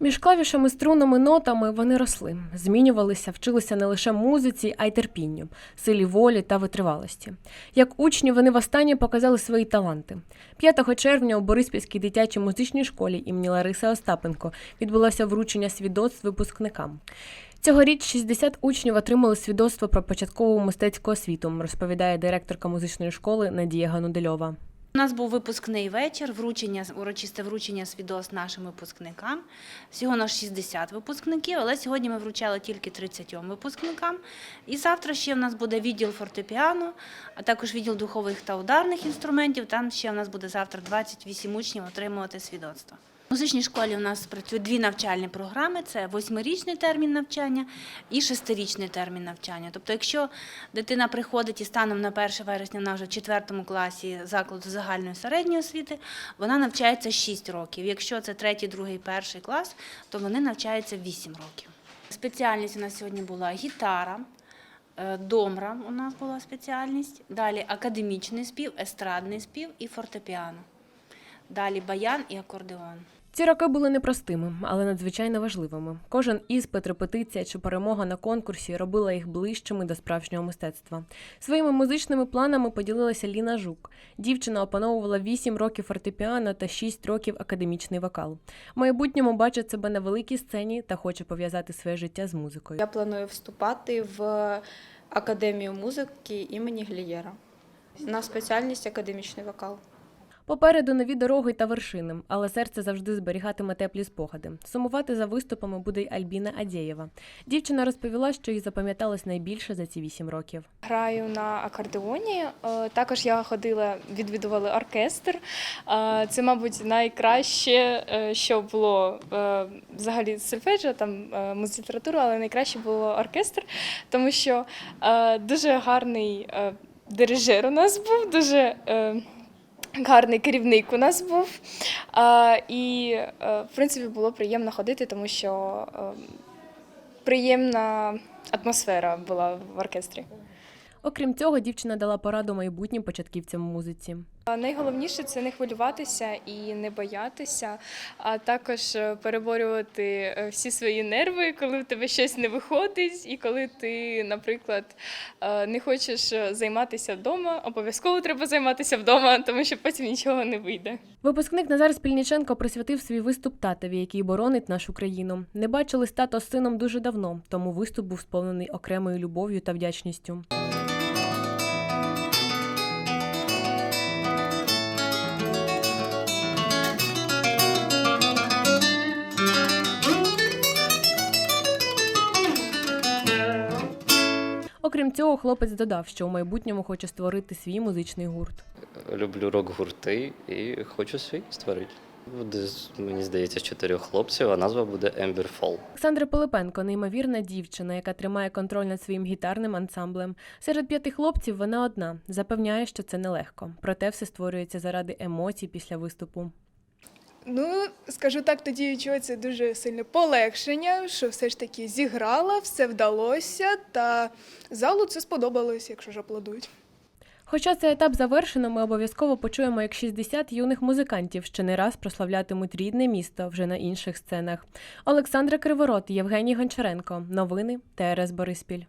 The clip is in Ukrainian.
Між клавішами, струнами, нотами вони росли, змінювалися, вчилися не лише музиці, а й терпінню, силі волі та витривалості. Як учні вони востаннє показали свої таланти. 5 червня у Бориспільській дитячій музичній школі імені Лариси Остапенко відбулося вручення свідоцтв випускникам. Цьогоріч 60 учнів отримали свідоцтво про початкову мистецьку освіту, розповідає директорка музичної школи Надія Ганудельова. У нас був випускний вечір, вручення, урочисте вручення свідоцтв нашим випускникам. Всього нас 60 випускників, але сьогодні ми вручали тільки 30 випускникам. І завтра ще в нас буде відділ фортепіано, а також відділ духових та ударних інструментів. Там ще в нас буде завтра 28 учнів отримувати свідоцтво. В музичній школі у нас працюють дві навчальні програми: це восьмирічний термін навчання і шестирічний термін навчання. Тобто, якщо дитина приходить і станом на 1 вересня вона вже в 4 класі закладу загальної середньої освіти, вона навчається 6 років. Якщо це 3, 2, 1 клас, то вони навчаються 8 років. Спеціальність у нас сьогодні була гітара. е, Домра у нас була спеціальність, далі академічний спів, естрадний спів і фортепіано. Далі баян і акордеон. Ці роки були непростими, але надзвичайно важливими. Кожен іспит, репетиція чи перемога на конкурсі робила їх ближчими до справжнього мистецтва. Своїми музичними планами поділилася Ліна Жук. Дівчина опановувала 8 років фортепіано та 6 років академічний вокал. В майбутньому бачить себе на великій сцені та хоче пов'язати своє життя з музикою. Я планую вступати в академію музики імені Глієра на спеціальність академічний вокал. Попереду нові дороги та вершини, але серце завжди зберігатиме теплі спогади. Сумувати за виступами буде й Альбіна Адєєва. Дівчина розповіла, що їй запам'яталось найбільше за ці 8 років. Граю на акордеоні. Е, Також я ходила, відвідували оркестр. Е, Це, мабуть, найкраще, е, що було взагалі сольфеджіо, там музлітература, але найкраще було оркестр, тому що дуже гарний дирижер у нас був, дуже. Гарний керівник у нас був, і е, в принципі було приємно ходити, тому що е, приємна атмосфера була в оркестрі. Окрім цього, дівчина дала пораду майбутнім початківцям музиці. Найголовніше це не хвилюватися і не боятися, а також е, переборювати е, всі свої нерви, коли в тебе щось не виходить, і коли ти, наприклад, е, не хочеш займатися вдома, обов'язково треба займатися вдома, тому що потім нічого не вийде. Випускник Назар Спільніченко присвятив свій виступ татові, який боронить нашу країну. Не бачили тато з сином дуже давно, тому виступ був сповнений окремою любов'ю та вдячністю. Окрім цього, хлопець додав, що у майбутньому хоче створити свій музичний гурт. Люблю рок-гурти і хочу свій створити. Буде, мені здається, з чотирьох хлопців, а назва буде Ember Fall. Олександра Пилипенко неймовірна дівчина, яка тримає контроль над своїм гітарним ансамблем. Серед п'яти хлопців вона одна. Запевняє, що це нелегко. Проте все створюється заради емоцій після виступу. Ну, скажу так, тоді відчувається дуже сильне полегшення, що все ж таки зіграла, все вдалося, та залу це сподобалось, якщо ж аплодують. Хоча цей етап завершено, ми обов'язково почуємо, як 60 юних музикантів ще не раз прославлятимуть рідне місто вже на інших сценах. Олександра Криворот, Євгеній Гончаренко. Новини ТРС Бориспіль.